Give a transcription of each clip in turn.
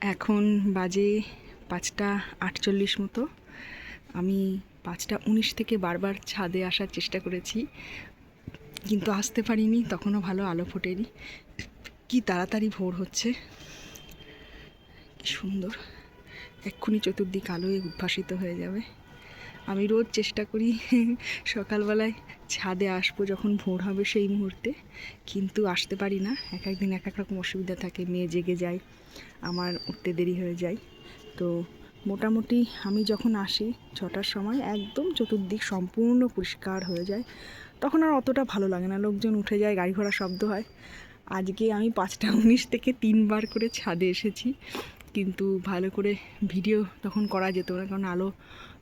এখন বাজে পাঁচটা আটচল্লিশ মতো। আমি পাঁচটা উনিশ থেকে বারবার ছাদে আসার চেষ্টা করেছি, কিন্তু আসতে পারিনি, তখনও ভালো আলো ফোটেনি। কি তাড়াতাড়ি ভোর হচ্ছে। কি সুন্দর। এক্ষুনি চতুর্দিক আলোয় উদ্ভাসিত হয়ে যাবে। আমি রোজ চেষ্টা করি সকালবেলায় ছাদে আসব যখন ভোর হবে সেই মুহূর্তে। কিন্তু আসতে পারি না। এক একদিন এক এক রকম অসুবিধা থাকে, মেয়ে জেগে যায়, আমার উঠতে দেরি হয়ে যায়। তো মোটামুটি আমি যখন আসি ছটার সময় একদম চতুর্দিক সম্পূর্ণ পরিষ্কার হয়ে যায়। তখন আর অতটা ভালো লাগে না। লোকজন উঠে যায়, গাড়ি ঘোড়া শব্দ হয়। আজকে আমি পাঁচটা উনিশ থেকে তিনবার করে ছাদে এসেছি। কিন্তু ভালো করে ভিডিও তখন করা যেত না। কারণ আলো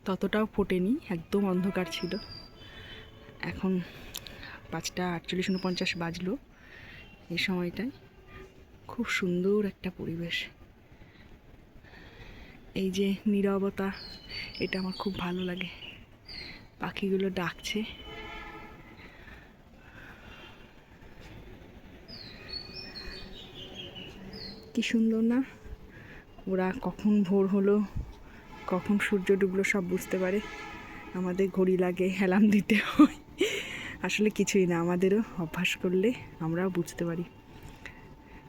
ততটাও ফোটেনি, একদম অন্ধকার ছিল। এখন পাঁচটা আটচল্লিশ উনপঞ্চাশ বাজলো এই সময়টায়। খুব সুন্দর একটা পরিবেশ। এই যে নীরবতা, এটা আমার খুব ভালো লাগে। পাখিগুলো ডাকছে। কি সুন্দর না? ওরা কখন ভোর হলো? কখন সূর্য ডুবলো সব বুঝতে পারে। আমাদের ঘড়ি লাগে হেলাম দিতে হয়। আসলে কিছুই না, আমাদেরও অভ্যাস করলে আমরাও বুঝতে পারি।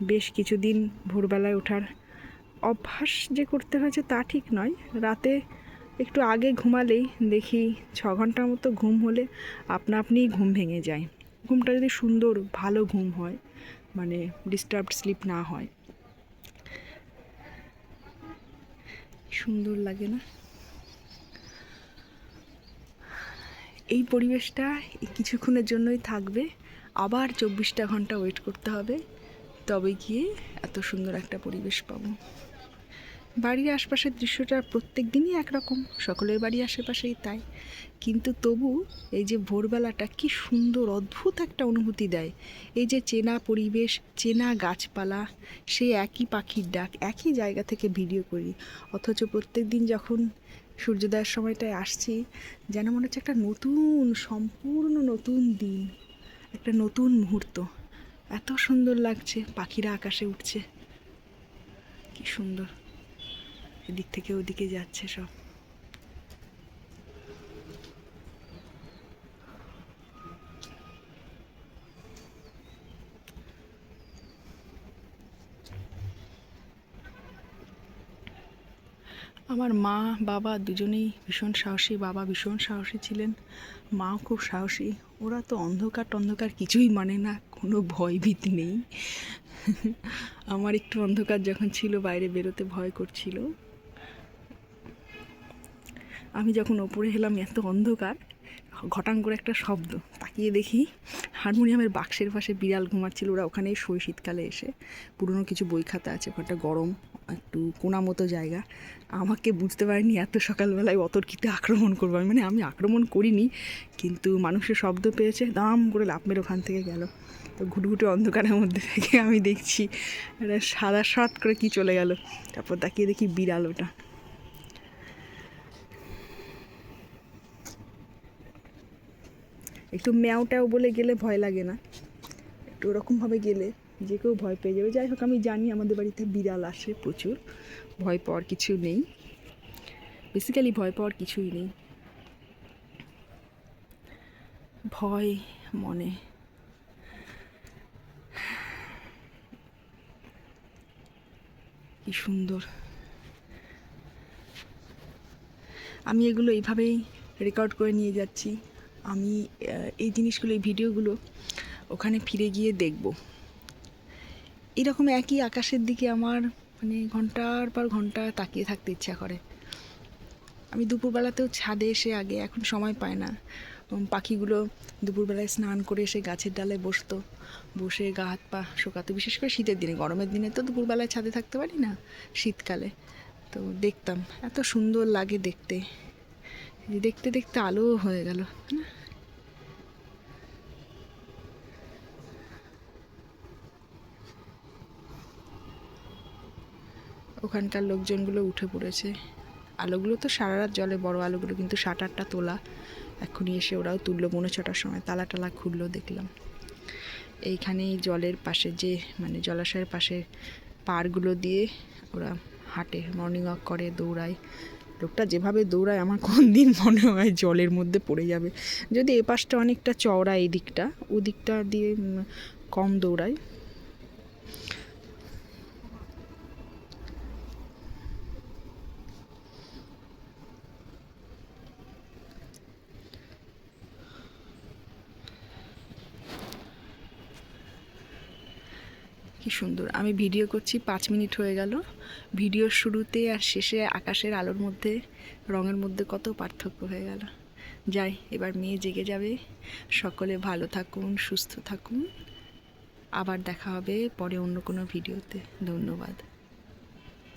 বেশ কিছুদিন ভোরবেলায় ওঠার অভ্যাস যে করতে হয়েছে তা ঠিক নয়। রাতে একটু আগে ঘুমালেই দেখি ছ ঘণ্টার মতো ঘুম হলে আপনা আপনিই ঘুম ভেঙে যায়। ঘুমটা যদি সুন্দর, ভালো ঘুম হয় মানে ডিস্টার্বড স্লিপ না হয় সুন্দর লাগে না। এই পরিবেশটা কিছুক্ষণের জন্যই থাকবে। আবার চব্বিশটা ঘণ্টা ওয়েট করতে হবে। তবে গিয়ে এত সুন্দর একটা পরিবেশ পাবো। বাড়ির আশপাশের দৃশ্যটা প্রত্যেক দিনই একরকম। সকলের বাড়ির আশেপাশেই তাই। কিন্তু তবু এই যে ভোরবেলাটা কি সুন্দর, অদ্ভুত একটা অনুভূতি দেয়। এই যে চেনা পরিবেশ, চেনা গাছপালা সেই একই পাখির ডাক, একই জায়গা থেকে ভিডিও করি। অথচ প্রত্যেক দিন যখন সূর্যোদয়ের সময়টায় আসছি, যেন মনে হচ্ছে একটা নতুন, সম্পূর্ণ নতুন দিন, একটা নতুন মুহূর্ত। এত সুন্দর লাগছে, পাখিরা আকাশে উঠছে। কি সুন্দর। এদিক থেকে ওদিকে যাচ্ছে সব। আমার মা, বাবা দুজনেই ভীষণ সাহসী, বাবা ভীষণ সাহসী ছিলেন, মাও খুব সাহসী। ওরা তো অন্ধকার টন্ধকার কিছুই মানে না, কোনো ভয়ভীত নেই। আমার একটু অন্ধকার যখন ছিল, বাইরে বেরোতে ভয় করছিল। আমি যখন ওপরে এলাম, এত অন্ধকার, ঘটাং করে একটা শব্দ, তাকিয়ে দেখি হারমোনিয়ামের বাক্সের পাশে বিড়াল ঘুমাচ্ছিল। ওরা ওখানেই শোয় শীতকালে এসে পুরনো কিছু বই খাতা আছে ওখানটা গরম, একটু কোনা মতো জায়গা। আমাকে বুঝতে পারিনি এত সকালবেলায় অতর্কিতে আক্রমণ করব আমি। মানে আমি আক্রমণ করিনি, কিন্তু মানুষের শব্দ পেয়েছে, দাম করে লাভ মেরে ওখান থেকে গেল। তো ঘুটঘুটে অন্ধকারের মধ্যে থেকে আমি দেখছি সাদা সাত করে কি চলে গেল। তারপর তাকিয়ে দেখি বিড়াল ওটা। একটু ম্যাও ট্যাও বলে গেলে ভয় লাগে না। একটু ওরকমভাবে গেলে যে কেউ ভয় পেয়ে যাবে। যাই হোক, আমি জানি আমাদের বাড়িতে বিড়াল আসে প্রচুর। ভয় পাওয়ার কিছু নেই। বেসিক্যালি ভয় পাওয়ার কিছুই নেই। ভয় মনে। কি সুন্দর। আমি এগুলো এইভাবেই রেকর্ড করে নিয়ে যাচ্ছি। আমি এই জিনিসগুলো, এই ভিডিওগুলো ওখানে ফিরে গিয়ে দেখব। এরকম একই আকাশের দিকে আমার মানে ঘণ্টার পর ঘণ্টা তাকিয়ে থাকতে ইচ্ছা করে। আমি দুপুরবেলাতেও ছাদে এসে আগে এখন সময় পায় না। পাখিগুলো দুপুরবেলায় স্নান করে এসে গাছের ডালে বসতো। বসে গা হাত পা শোকাতো। বিশেষ করে শীতের দিনে। গরমের দিনে তো দুপুরবেলায় ছাদে থাকতে পারি না শীতকালে। তো দেখতাম, এত সুন্দর লাগে দেখতে। দেখতে দেখতে আলো হয়ে গেল না? ওখানকার লোকজনগুলো উঠে পড়েছে। আলোগুলো তো সারা রাত জলে বড় আলোগুলো কিন্তু সাত আটটা তোলা। এখনই এসে ওরাও তুললো মনে ছটার সময়, তালা টালা খুললো, দেখলাম। এইখানেই জলের পাশে যে মানে জলাশয়ের পাশে পাড়গুলো দিয়ে ওরা হাঁটে মর্নিং ওয়াক করে, দৌড়ায়। লোকটা যেভাবে দৌড়ায়, আমার কোন দিন মনে হয় জলের মধ্যে পড়ে যাবে। যদি এ পাশটা অনেকটা চওড়া, এই দিকটা, ওদিকটা দিয়ে কম দৌড়ায়। কি সুন্দর। আমি ভিডিও করছি, পাঁচ মিনিট হয়ে গেল। ভিডিওর শুরুতে আর শেষে আকাশের আলোর মধ্যে, রঙের মধ্যে কত পার্থক্য হয়ে গেল। যাই, এবার মেয়ে জেগে যাবে। সকলে ভালো থাকুন, সুস্থ থাকুন। আবার দেখা হবে পরে অন্য কোনো ভিডিওতে। ধন্যবাদ।